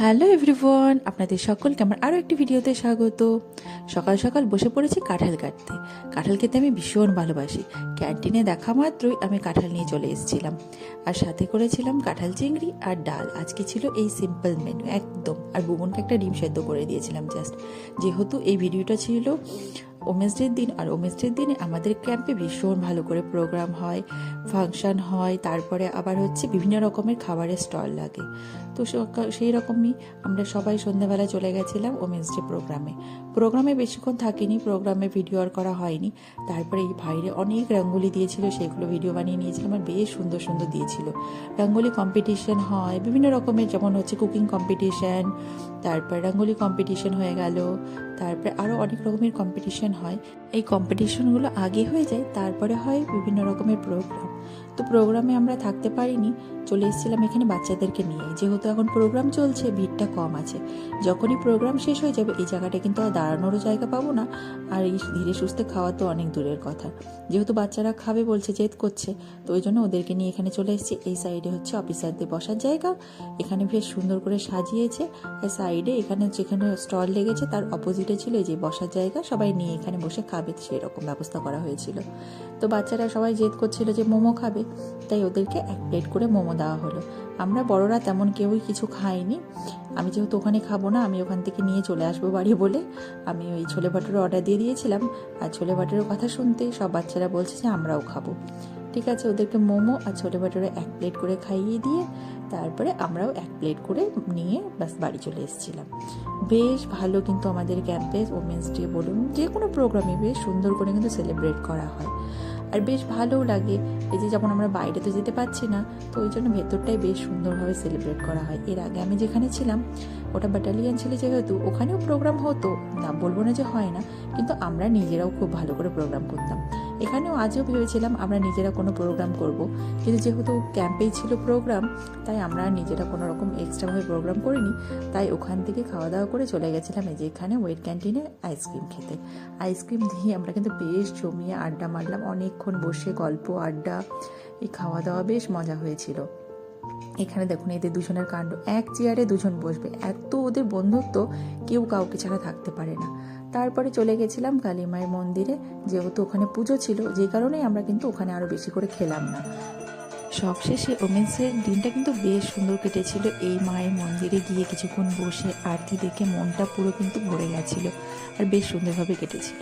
Hello everyone, আপনাদের সকলকে আমার আরও একটি ভিডিওতে স্বাগত। সকাল সকাল বসে পড়েছি কাঁঠাল কাটতে। কাঁঠাল খেতে আমি ভীষণ ভালোবাসি। ক্যান্টিনে দেখা মাত্রই আমি কাঁঠাল নিয়ে চলে এসেছিলাম। আর সাথে করেছিলাম কাঁঠাল চিংড়ি আর ডাল। আজকে ছিল এই সিম্পল মেনু একদম। আর বুবনকে একটা ডিম সেদ্ধ করে দিয়েছিলাম জাস্ট যেহেতু এই ভিডিওটা ছিল ওমেন্সডের দিন আর ওমেন্সডের দিনে আমাদের ক্যাম্পে ভীষণ ভালো করে প্রোগ্রাম হয়, ফাংশন হয়, তারপরে আবার হচ্ছে বিভিন্ন রকমের খাবারের স্টল লাগে। তো সেই রকমই আমরা সবাই সন্ধ্যাবেলা চলে গেছিলাম ওমেন্স ডে প্রোগ্রামে। প্রোগ্রামে বেশিক্ষণ থাকিনি, প্রোগ্রামে ভিডিও আর করা হয়নি। তারপরে এই বাইরে অনেক রঙ্গোলি দিয়েছিল, সেগুলো ভিডিও বানিয়ে নিয়েছিলাম আর বেশ সুন্দর সুন্দর দিয়েছিল। রঙ্গোলি কম্পিটিশন হয়, বিভিন্ন রকমের যেমন হচ্ছে কুকিং কম্পিটিশন তারপর রঙ্গোলি কম্পিটিশন হয়ে গেল, তারপরে আরও অনেক রকমের কম্পিটিশন হয়, এই কম্পিটিশনগুলো আগে হয়ে যায়, তারপরে হয় বিভিন্ন রকমের প্রোগ্রাম তো প্রোগ্রামে আমরা থাকতে পারিনি চলে এসেছিলাম এখানে বাচ্চাদেরকে নিয়ে। যেহেতু এখন প্রোগ্রাম চলছে, ভিড়টা কম আছে। যখনই প্রোগ্রাম শেষ হয়ে যাবে, এই জায়গাটা কিন্তু আর দাঁড়ানোরও জায়গা পাবো না। আর এই ধীরে সুস্থে খাওয়া তো অনেক দূরের কথা। যেহেতু বাচ্চারা খাবে বলছে, জেদ করছে, তো ওই জন্য ওদেরকে নিয়ে এখানে চলে এসেছি। এই সাইডে হচ্ছে অফিসারদের বসার জায়গা। এখানে বেশ সুন্দর করে সাজিয়েছে। আর সাইডে এখানে যেখানে স্টল লেগেছে, তার অপোজিটে ছিল যে বসার জায়গা। সবাই নিয়ে এখানে বসে খাবে সেই রকম ব্যবস্থা করা হয়েছিল। তো বাচ্চারা সবাই জেদ করছিল যে মোমো খাবে। তাই ওদেরকে এক প্লেট করে মোমো দেওয়া হলো। আমরা বড়রা তেমন কেউই কিছু খাইনি। আমি যেহেতু ওখানে খাব না, আমি ওখান থেকে নিয়ে চলে আসব বাড়ি বলে। আমি ওই ছোলে ভাটুরের অর্ডার দিয়ে দিয়েছিলাম। আর ছোলে ভাটুরের কথা শুনতেই সব বাচ্চারা বলছে যে, আমরাও খাব। ঠিক আছে, ওদেরকে মোমো আর ছোলে ভাটুরে এক প্লেট করে খাইয়ে দিয়ে, তারপরে আমরাও এক প্লেট করে নিয়ে ব্যাস বাড়ি চলে এসেছিলাম। বেশ ভালো কিন্তু আমাদের ক্যাম্পে ওমেন্স ডে বলুন, যে কোনো প্রোগ্রামে বেশ সুন্দর করে কিন্তু সেলিব্রেট করা হয়। আর বেশ ভালোও লাগে। এই যে যখন আমরা বাইরে তো যেতে পারছি না, তো ওই জন্য ভেতরটাই বেশ সুন্দরভাবে সেলিব্রেট করা হয়। এর আগে আমি যেখানে ছিলাম, ওটা ব্যাটালিয়ান ছিল যেহেতু, ওখানেও প্রোগ্রাম হতো। না বলব না যে হয় না, কিন্তু আমরা নিজেরাও খুব ভালো করে প্রোগ্রাম করতাম। এখানেও আজও ভেবেছিলাম আমরা নিজেরা কোনো প্রোগ্রাম করব। কিন্তু যেহেতু ক্যাম্পেই ছিল প্রোগ্রাম তাই আমরা নিজেরা কোনো রকম এক্সট্রাভাবে প্রোগ্রাম করিনি। তাই ওখান থেকে খাওয়া দাওয়া করে চলে গেছিলাম এই যে এখানে ওয়েট ক্যান্টিনে আইসক্রিম খেতে। আইসক্রিম দিয়ে আমরা কিন্তু বেশ জমিয়ে আড্ডা মারলাম। অনেকক্ষণ বসে গল্প, আড্ডা, এই খাওয়া দাওয়া বেশ মজা হয়েছিল। এখানে দেখুন, এদের দুজনের কাণ্ড। এক চেয়ারে দুজন বসবে। এত ওদের বন্ধুত্ব কেউ কাউকে ছাড়া থাকতে পারে না। তারপরে চলে গেছিলাম কালী মায়ের মন্দিরে। যেহেতু ওখানে পুজো ছিল, যে কারণেই আমরা কিন্তু ওখানে আরও বেশি করে খেলাম না। সবশেষে ওমেন্সের দিনটা কিন্তু বেশ সুন্দর কেটেছিল। এই মায়ের মন্দিরে গিয়ে কিছুক্ষণ বসে আরতি দেখে মনটা পুরো কিন্তু ভরে গেছিল আর বেশ সুন্দরভাবে কেটেছিল।